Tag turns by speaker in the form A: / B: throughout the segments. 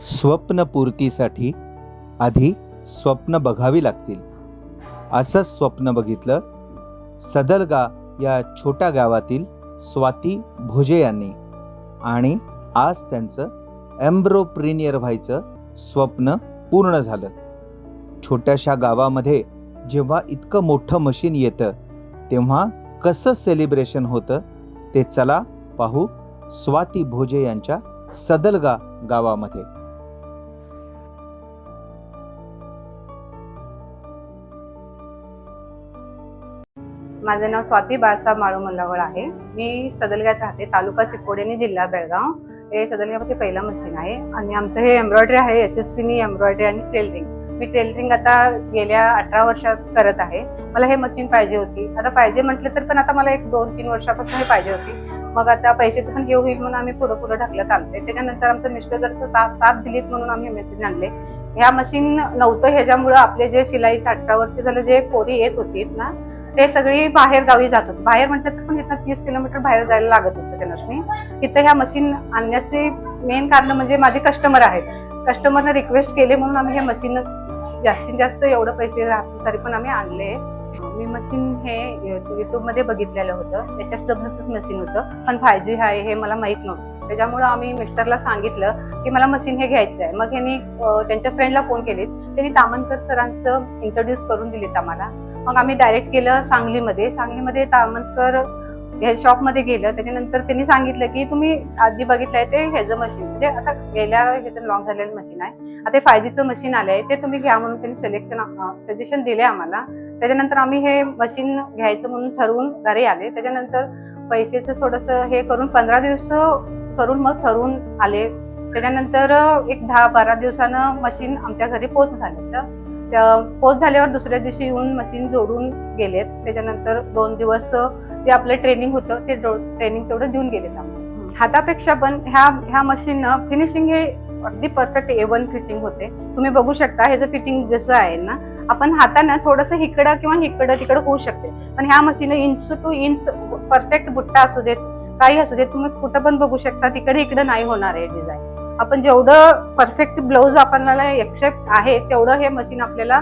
A: स्वप्नपूर्तीसाठी आधी स्वप्न बघावी लागतील. असंच स्वप्न बघितलं सदलगा या छोट्या गावातील स्वाती भोजे यांनी. आणि आज त्यांचं एम्ब्रोप्रिनियर व्हायचं स्वप्न पूर्ण झालं. छोट्याशा गावामध्ये जेव्हा इतकं मोठं मशीन येतं तेव्हा कसं सेलिब्रेशन होतं ते चला पाहू स्वाती भोजे यांच्या सदलगा गावामध्ये.
B: माझं नाव स्वाती बाळासाहेब माळू मल्लावळ आहे. मी सदलग्यात राहते तालुका चिकोडी जिल्हा बेळगाव. हे सदलग्यामध्ये पहिलं मशीन आहे आणि आमचं हे एम्ब्रॉयडरी आहे एस एस पीनी एम्ब्रॉयडरी आणि टेलरिंग मी टेलरिंग आता गेल्या अठरा वर्षात करत आहे. मला हे मशीन पाहिजे होती. आता पाहिजे म्हटलं तर पण आता मला एक दोन तीन वर्षापासून हे पाहिजे होती. मग आता पैशाचं पण हे होईल म्हणून आम्ही पुढं पुढं ढकलत चालते त्याच्यानंतर आमचं मिस्टर जर साथ दिलीत म्हणून आम्ही मशीन आणले. ह्या मशीन नव्हतं ह्याच्यामुळं आपले जे शिलाई अठरा वर्ष झालं जे कोरी येत होती ना ते सगळी बाहेर गावी जात होते बाहेर म्हणतात तर पण इथं तीस किलोमीटर बाहेर जायला लागत होतं त्यांना. तिथं ह्या मशीन आणण्याचे मेन कारण म्हणजे माझे कस्टमर आहेत. कस्टमरने रिक्वेस्ट केले म्हणून आम्ही हे मशीन जास्तीत जास्त एवढं पैसे राहतील तरी पण आम्ही आणले. मी मशीन हे युट्यूबमध्ये बघितलेलं होतं. त्याच्यात डब्ल्यूच मशीन होतं. पण फाय जी आहे हे मला माहीत नव्हतं. त्याच्यामुळे आम्ही मिस्टरला सांगितलं की मला मशीन हे घ्यायचं आहे. मग ह्यांनी त्यांच्या फ्रेंडला फोन केले. त्यांनी तामनकर सरांचं इंट्रोड्यूस करून दिलेत आम्हाला. मग आम्ही डायरेक्ट केलं सांगलीमध्ये. सांगलीमध्ये तामनकर हे शॉपमध्ये गेलं. त्याच्यानंतर त्यांनी सांगितलं की तुम्ही आधी बघितलंय ते ह्याचं मशीन म्हणजे आता गेल्या ह्याचं लॉन्ग झालेलं मशीन आहे. आता फाय जीचं मशीन आलंय. ते तुम्ही घ्या म्हणून त्यांनी सिलेक्शन सजेशन दिले आम्हाला. त्याच्यानंतर आम्ही हे मशीन घ्यायचं म्हणून ठरवून घरी आले. त्याच्यानंतर पैशाचं थोडंसं हे करून पंधरा दिवस करून मग ठरवून आले. त्याच्यानंतर एक दहा बारा दिवसानं मशीन आमच्या घरी पोच तर तर पोच झाल्यावर दुसऱ्या दिवशी येऊन मशीन जोडून गेलेत. त्याच्यानंतर दोन दिवस ते आपलं ट्रेनिंग होतं ते ट्रेनिंग तेवढं देऊन गेलेत आम्हाला हातापेक्षा पण ह्या ह्या मशीन फिनिशिंग हे अगदी परफेक्ट ए वन फिटिंग होते. तुम्ही बघू शकता ह्याचं फिटिंग जसं आहे ना आपण हातानं थोडंसं हिकडं किंवा हिकडं तिकडं होऊ शकते. पण ह्या machine inch to inch perfect बुट्टा असू देत काही असू देत तुम्ही कुठं पण बघू शकता तिकडे इकडं नाही होणार आहे डिझाईन आपण जेवढं परफेक्ट ब्लाऊज आपल्याला एक्सेप्ट आहे तेवढं हे मशीन आपल्याला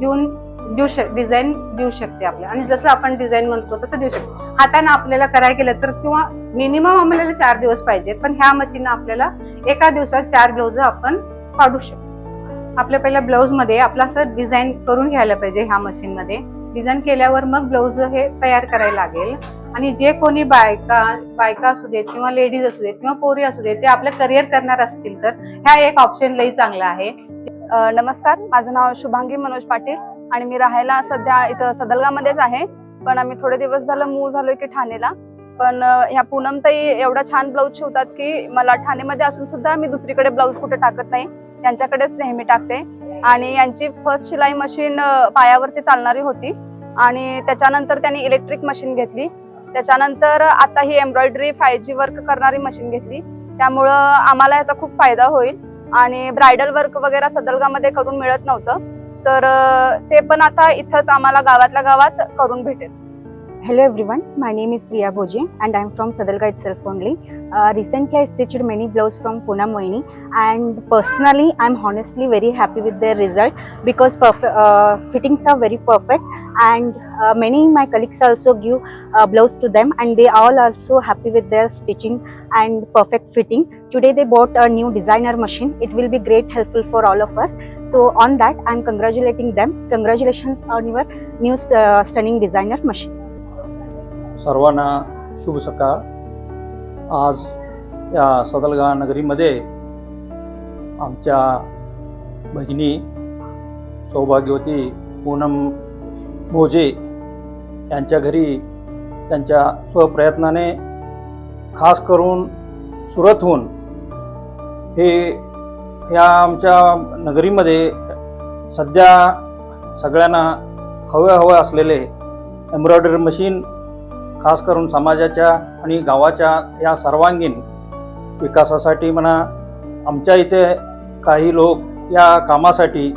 B: देऊन देऊ शक डिझाईन देऊ शकते आपल्या. आणि जसं आपण डिझाईन म्हणतो तसं देऊ शकतो. हाताने आपल्याला करायला गेलं तर किंवा मिनिमम आपल्याला चार दिवस पाहिजेत पण ह्या मशीन आपल्याला एका दिवसात चार ब्लाऊज आपण काढू शकतो. आपल्या पहिल्या ब्लाऊजमध्ये आपला असं डिझाईन करून घ्यायला पाहिजे ह्या मशीन मध्ये. डिझाईन केल्यावर मग ब्लाऊज हे तयार करायला लागेल. आणि जे कोणी बायका बायका असू देत किंवा लेडीज असू देत किंवा पोरी असू देत ते आपलं करिअर करणार असतील तर ह्या एक ऑप्शन लई चांगला आहे.
C: नमस्कार माझं नाव शुभांगी मनोज पाटील आणि मी राहायला सध्या इथं सदलगामध्येच आहे. पण आम्ही थोडे दिवस झालं मूव झालोय की ठाणेला. पण ह्या ह्या पूनमताई एवढा छान ब्लाऊज शिवतात की मला ठाणेमध्ये असून सुद्धा मी दुसरीकडे ब्लाऊज कुठे टाकत नाही. यांच्याकडेच नेहमी टाकते. आणि यांची फर्स्ट शिलाई मशीन पायावरती चालणारी होती. आणि त्याच्यानंतर त्यांनी इलेक्ट्रिक मशीन घेतली. त्याच्यानंतर आता ही एम्ब्रॉयडरी फाय जी वर्क करणारी मशीन घेतली. त्यामुळं आम्हाला याचा खूप फायदा होईल. आणि ब्रायडल वर्क वगैरे सदलगामध्ये करून मिळत नव्हतं. तर ते पण आता इथंच आम्हाला गावातल्या गावात करून भेटेल.
D: Hello everyone, my name is Priya Bhoje and I'm from Sadalga itself only. Uh, recently I stitched many blouse from Pune Moini and personally I'm honestly very happy with their result because uh, fittings are very perfect and uh, many my colleagues also give uh, blouse to them and they all also happy with their stitching and perfect fitting. Today they bought a new designer machine. It will be great helpful for all of us. So on that I'm congratulating them. Congratulations on your new uh, stunning designer machine.
E: सर्वांना शुभ सकाळ. आज या सदलगा नगरीमध्ये आमच्या भगिनी सौभाग्यवती पूनम भोजे यांच्या घरी त्यांच्या स्वप्रयत्नाने खास करून सुरतहून हे या आमच्या नगरीमध्ये सध्या सगळ्यांना हवे हवे असलेले एम्ब्रॉयडरी मशीन खास करून समाजाच्या आणि गावाच्या या सर्वांगीण विकासासाठी म्हणा आमच्या इथे काही लोक या कामासाठी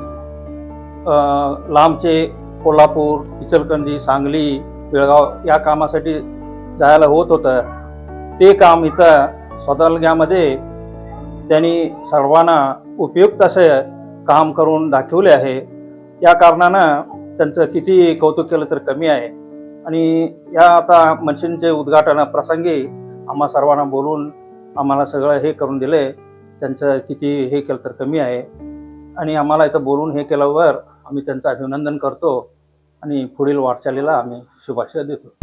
E: लांबचे कोल्हापूर इचलकरंजी सांगली बेळगाव या कामासाठी जायला होत होतं. ते काम इथं सदलग्यामध्ये त्यांनी सर्वांना उपयुक्त असे काम करून दाखवले आहे. या कारणानं त्यांचं किती कौतुक केलं तर कमी आहे. आणि या आता मशीनचे उद्घाटन प्रसंगी आम्हा सर्वांना बोलून आम्हाला सगळं हे करून दिले. त्यांचं किती हे केलं तर कमी आहे. आणि आम्हाला इथं बोलून हे केल्यावर आम्ही त्यांचं अभिनंदन करतो. आणि पुढील वाटचालीला आम्ही शुभाशय देतो.